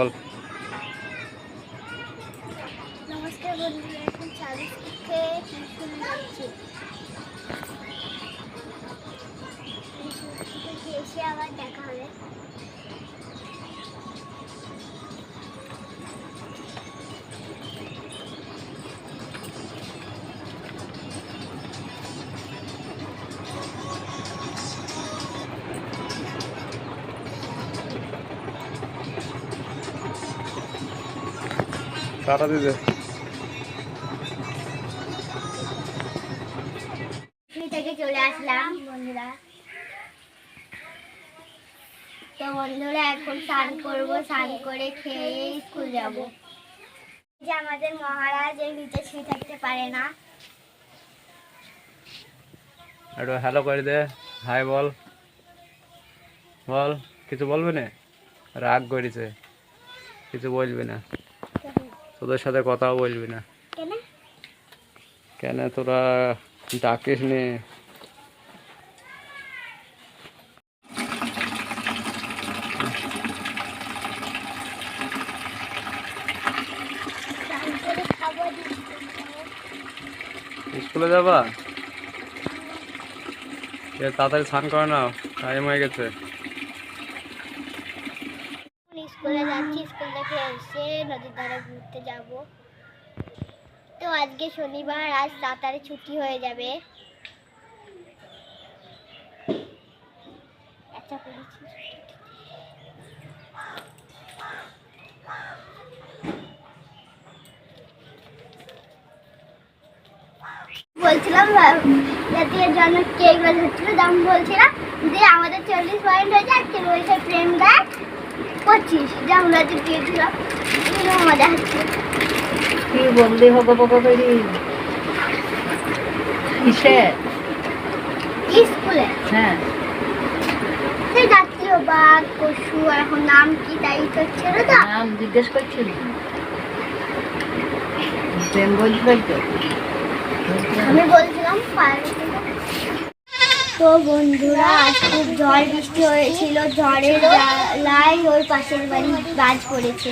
বল নমস্কার বন্ধুরা এখন চালু থেকে টিউশন এসে আবার দেখা টাটা দিদে। থেকে চলে আসলাম বন্ধুরা। তো বন্ধুরা এখন স্নান করব স্নান করে খেয়ে স্কুল যাব। যে আমাদের মহারাজ এর নিচে শুয়ে থাকতে পারে না। একটু হ্যালো করে দে। হাই বল। বল কিছু বলবে না? রাগ করেছে। কিছু বলবে না। তোদের সাথে কথাও বলবি না। কেন? তোরা ডাকিস নি। স্কুলে যাবা? তাড়াতাড়ি স্নান করে নাও টাইম হয়ে গেছে। স্কুলে যাচ্ছি, স্কুল থেকে এসে নদীর ধারে ঘুরতে যাব। তো আজকে শনিবার, আজ তাড়াতাড়ি ছুটি হয়ে যাবে। আচ্ছা বলছিলাম যে আমাদের চল্লিশ পয়েন্ট হয়েছে, আর কেউ হয়েছে প্রেম দেয়। পঁচিশ যা যে দিয়েছিলাম মজা হচ্ছে। কি বললি হবে বাবা করি কিসে? স্কুলে। হ্যাঁ। সেই জাতীয় বাঘ পশু এখন নাম কি তাই তো ছিল তো? নাম জিজ্ঞেস করছিলি। বলছিল আমি বলছিলাম পার্কে তো বন্ধুরা আজ খুব ঝড় বৃষ্টি হয়েছিল ঝড়ের লাই ওর পাশের বাড়ি বাজ পড়েছে।